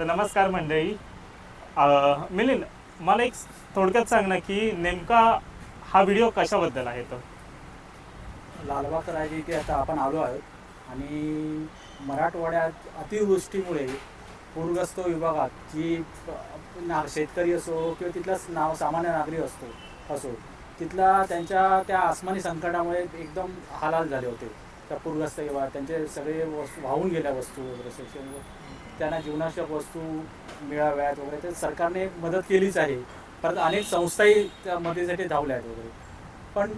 तर नमस्कार मंडळी. मिलिंद मला एक थोडक्यात सांग ना की नेमका हा व्हिडिओ कशाबद्दल आहे तो? लालबाग राजा इथे आता आपण आलो आहोत आणि मराठवाड्यात अतिवृष्टीमुळे पूरग्रस्त विभागात जी ना शेतकरी असो किंवा तिथलाच नाव सामान्य नागरिक असतो असो तिथला त्यांच्या त्या आसमानी संकटामुळे एकदम हालाल झाले होते. त्या पूरग्रस्त विभागात त्यांचे सगळे वस्तू वाहून गेल्या वस्तू वगैरे त्यांना जीवनावश्यक वस्तू मिळाव्यात वगैरे. तर सरकारने मदत केलीच आहे. परत अनेक संस्थाही त्या मदतीसाठी धावल्या आहेत वगैरे. पण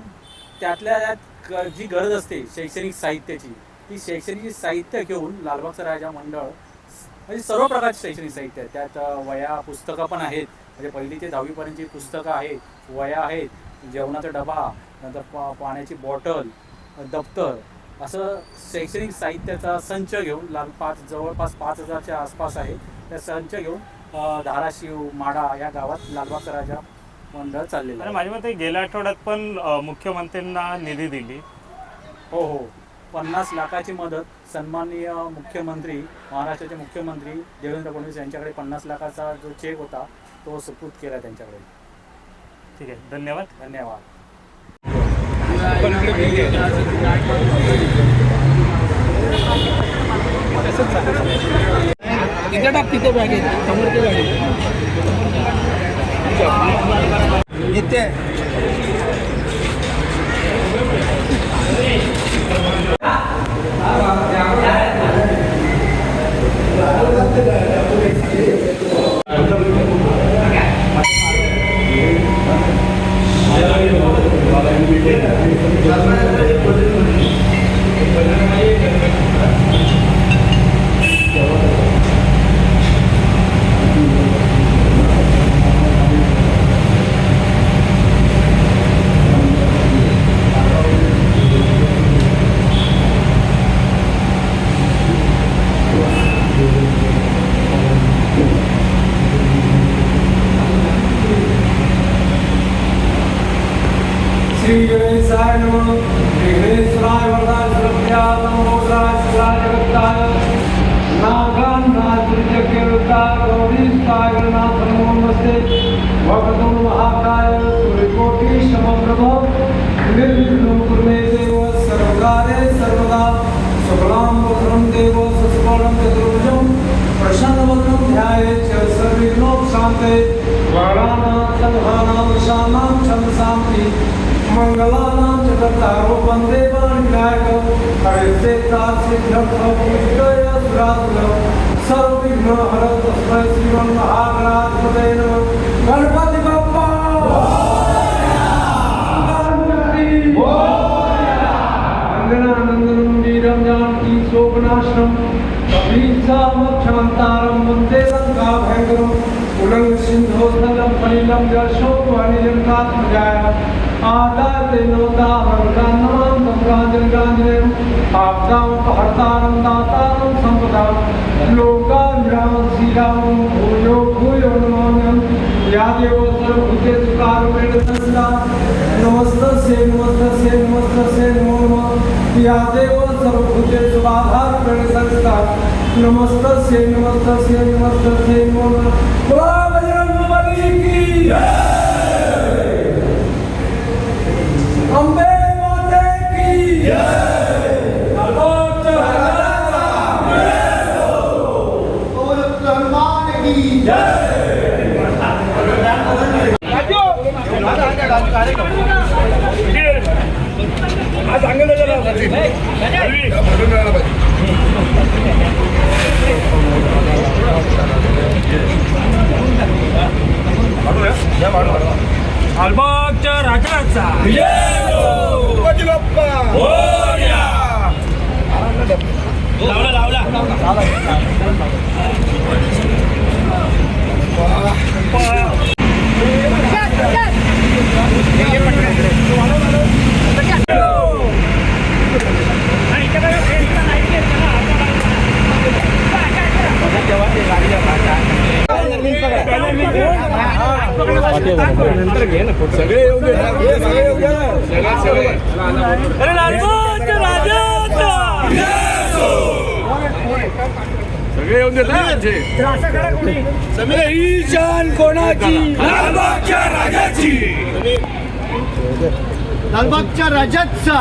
त्यातल्या त्यात जी गरज असते शैक्षणिक साहित्याची ती शैक्षणिक साहित्य घेऊन लालबागचं राजा मंडळ म्हणजे सर्व प्रकारचे शैक्षणिक साहित्य आहे त्यात वया पुस्तकं पण आहेत. म्हणजे पहिली ते दहावीपर्यंतची पुस्तकं आहेत वया आहेत जेवणाचा डबा नंतर पाण्याची बॉटल दप्तर असं शैक्षणिक साहित्याचा संच घेऊन लाल पाच जवळपास पाच हजारच्या आसपास आहे. त्या संच घेऊन धाराशिव माडा या गावात लालबागचा राजा मंडळ चाललेलं आणि आहे. माझ्या मते गेल्या आठवड्यात पण अ, मुख्यमंत्र्यांना निधी दिली. हो हो. पन्नास लाखाची मदत सन्माननीय मुख्यमंत्री महाराष्ट्राचे मुख्यमंत्री देवेंद्र फडणवीस यांच्याकडे पन्नास लाखाचा जो चेक होता तो सुपूर्द केला त्यांच्याकडे. ठीक आहे. धन्यवाद. धन्यवाद. तिथे टाक तिथे बॅगेत समोरच्या येते विघ्नेश्वराय वरदाय सुरभ्याय नमोदराय शिवाय जगत्ताय नागान्नाथ्रिजकेरुताय गौरीष्ठाय गणनाथ नमो नमस्ते महाकाय समप्रभ निर्विघ्नं कुर्मे देव सर्वकारे सर्वदा सकलां वक्रं देव सस्वरं चतुर्भुजं प्रसन्नवदनं ध्याये च सर्वविघ्नोपशान्ते मंगलानां च कर्तारो वन्दे विनायक हरिते सिद्धं पूजितय सर्वविघ्न हर तस्मै श्रीमन् महागणाधिपते नमः गणपति बप्पा गणपति अङ्गनानन्दनं जानकी शोकनाशनं कपीशामक्षान्तारं वन्दे लङ्काभयङ्करम् उल्लङ्घ सिन्धो स्थलं फलिलं जशोकवाणिजं कात्मजाय आदाते नवतारङ्गान्नां सम्राजनगान्धिरम् आपदामुपहर्तारं दातारं सम्पदां लोकाभिरामं श्रीरामं भूयो भूयो नमाम्यहं या देव सर्वभूतेषु कारुण्येन संस्था नमस्तस्यै नमस्तस्यै नमस्तस्यै नमो नमः या देव सर्वभूतेषु आधाररूपेण संस्था नमस्तस्यै नमस्तस्यै नमस्तस्यै नमो नमः बोला बजरंगबली की अम्बे माते की अलोक लालबागच्या राजाचा लावला लावला अरे लालबागच्या राजाचा सगळे येऊन देतात ईशान कोणाची लालबागच्या राजाची लालबागच्या राजाचा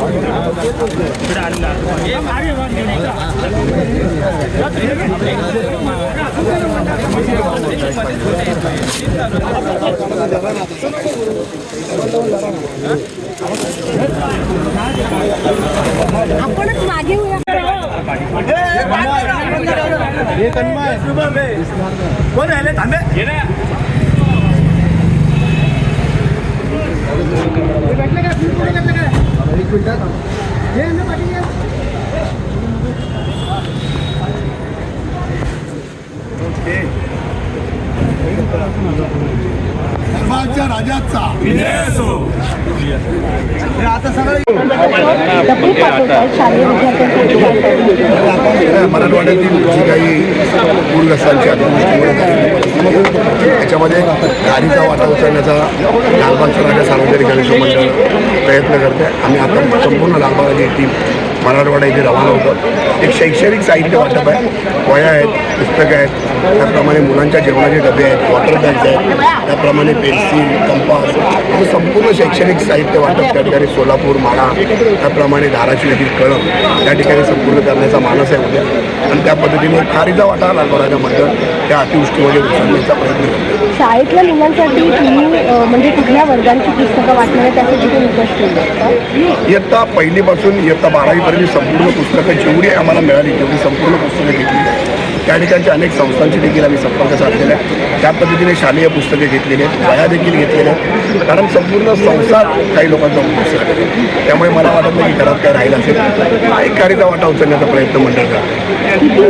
आपणच मागे उया लालबागच्या राजाचा. डबे पाठवतात शालेय विद्यार्थ्यांसाठी मराठवाड्यातील जी काही पूरग्रस्तांची याच्यामध्ये गाडीचा वाटा उचलण्याचा लालबागचा राजा सार्वजनिक गणेश मंडळ प्रयत्न करते आम्ही आता संपूर्ण लालबागाची टीम मराठवाडा इथे रवाना होतो. एक शैक्षणिक साहित्य वाटप आहे. वया आहेत पुस्तकं आहेत. त्याप्रमाणे मुलांच्या जेवणाचे डबे आहेत वॉटर बॅग्स आहेत. त्याप्रमाणे पेन्सिल कंपास असं म्हणजे संपूर्ण शैक्षणिक साहित्य वाटप त्या ठिकाणी सोलापूर माळा त्याप्रमाणे धाराशिव येथील कळम त्या ठिकाणी संपूर्ण करण्याचा मानस आहे उद्या. आणि त्या पद्धतीने खारीचा वाटा लागवडाच्या मंडळ त्या अतिवृष्टीमध्ये उचलण्याचा प्रयत्न करतो शाळेतल्या मुलांसाठी तुम्ही म्हणजे कुठल्या वर्गांची पुस्तकं वाटणार त्यासाठी तुम्ही इयत्ता पहिलीपासून इयत्ता बारावीपर्यंत संपूर्ण पुस्तकं जेवढी आम्हाला मिळाली तेवढी संपूर्ण पुस्तकं घेतली. त्या ठिकाणच्या अनेक संस्थांची देखील आम्ही संपर्क साधलेला आहे. त्या पद्धतीने शालेय पुस्तके घेतलेली आहेत वया देखील घेतलेल्या आहेत. कारण संपूर्ण संसार काही लोकांचा उद्देश आहे. त्यामुळे मला वाटत नाही की घरात काय राहिलं असेल. एक कारीचा वाटा उचलण्याचा प्रयत्न मंडळ करतो.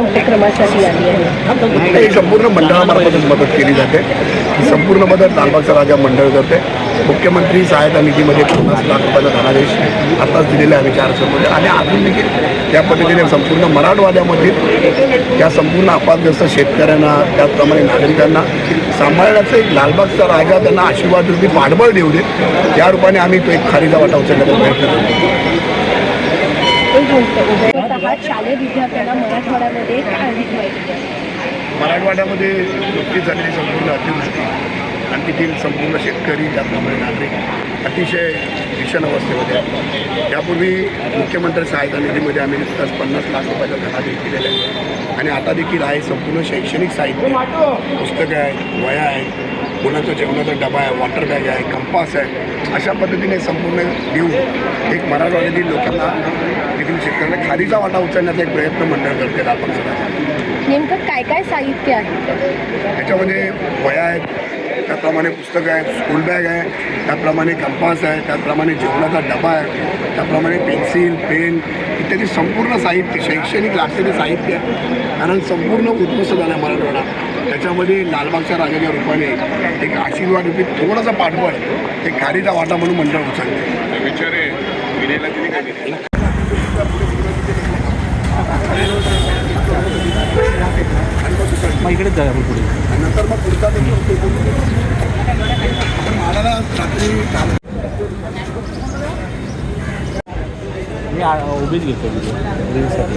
उपक्रमासाठी ही संपूर्ण मंडळामार्फतच मदत केली जाते. ही संपूर्ण मदत लालबागचा राजा मंडळ करते. मुख्यमंत्री सहायता निधीमध्ये पन्नास लाख रुपयाचा धनादेश आताच दिलेला आहे आम्ही चार वर्षामध्ये आणि अजून देखील त्या पद्धतीने संपूर्ण मराठवाड्यामध्ये या संपूर्ण अपवादग्रस्त शेतकऱ्यांना त्याचप्रमाणे नागरिकांना सांभाळण्याचं एक लालबागचा राजा त्यांना आशीर्वाद रूपी पाठबळ देऊ दे त्या रूपाने आम्ही तो एक खारीचा वाटा उचलण्याचा प्रयत्न करतो. शालेय विद्यार्थ्यांना मराठवाड्यामध्ये मराठवाड्यामध्ये नुकतीच झालेली संपूर्ण अतिवृष्टी आणि तेथील संपूर्ण शेतकरी त्याप्रमाणे नागरिक अतिशय भीषण अवस्थेमध्ये आहे. यापूर्वी मुख्यमंत्री सहायता निधीमध्ये आम्ही नुकताच पन्नास लाख रुपयाचा धनादेश दिलेला आहे. आणि आता देखील आहे संपूर्ण शैक्षणिक साहित्य. पुस्तकं आहेत वया आहेत मुलांचा जेवणाचा डबा आहे वॉटर बॅग आहे कंपास आहे. अशा पद्धतीने संपूर्ण देऊन एक मराठवाड्यातील लोकांना देखील शेतकऱ्यांना खालीचा वाटा उचलण्याचा एक प्रयत्न मंडळ करते लालबाग नेमकं काय काय साहित्य आहे? त्याच्यामध्ये वया आहेत त्याप्रमाणे पुस्तकं आहेत स्कूल बॅग आहे त्याप्रमाणे कंपास आहे त्याप्रमाणे जेवणाचा डबा आहे त्याप्रमाणे पेन्सिल पेन इत्यादी संपूर्ण साहित्य शैक्षणिक लागलेले साहित्य आहे. कारण संपूर्ण उद्ध्वस्त झालं आहे मराठवाडा. त्याच्यामध्ये लालबागच्या राजाच्या रूपाने एक आशीर्वाद रूपी थोडासा पाठबळ एक गाडीचा वाटा म्हणून मंडळ उचलते विचारे मग इकडेच जाऊया आपण पुढे. नंतर मग पुढचा मी उभीच घेतो रीलसाठी.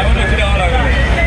आम्हाला फिरावं लागलं